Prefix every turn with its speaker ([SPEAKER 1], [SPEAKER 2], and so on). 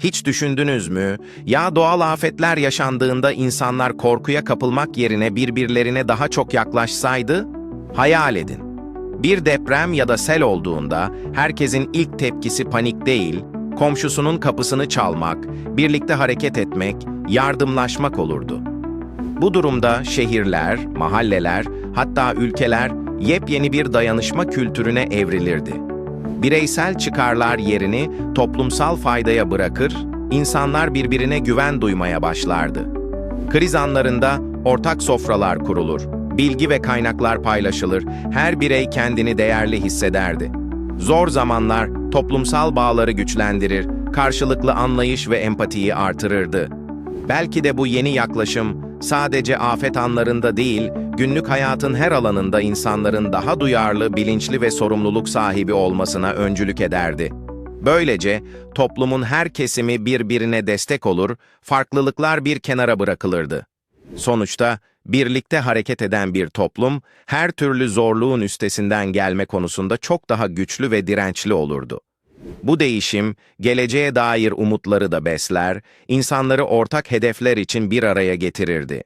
[SPEAKER 1] Hiç düşündünüz mü? Ya doğal afetler yaşandığında insanlar korkuya kapılmak yerine birbirlerine daha çok yaklaşsaydı? Hayal edin. Bir deprem ya da sel olduğunda herkesin ilk tepkisi panik değil, komşusunun kapısını çalmak, birlikte hareket etmek, yardımlaşmak olurdu. Bu durumda şehirler, mahalleler, hatta ülkeler yepyeni bir dayanışma kültürüne evrilirdi. Bireysel çıkarlar yerini toplumsal faydaya bırakır, insanlar birbirine güven duymaya başlardı. Kriz anlarında ortak sofralar kurulur, bilgi ve kaynaklar paylaşılır, her birey kendini değerli hissederdi. Zor zamanlar toplumsal bağları güçlendirir, karşılıklı anlayış ve empatiyi artırırdı. Belki de bu yeni yaklaşım sadece afet anlarında değil, günlük hayatın her alanında insanların daha duyarlı, bilinçli ve sorumluluk sahibi olmasına öncülük ederdi. Böylece toplumun her kesimi birbirine destek olur, farklılıklar bir kenara bırakılırdı. Sonuçta birlikte hareket eden bir toplum her türlü zorluğun üstesinden gelme konusunda çok daha güçlü ve dirençli olurdu. Bu değişim, geleceğe dair umutları da besler, insanları ortak hedefler için bir araya getirirdi.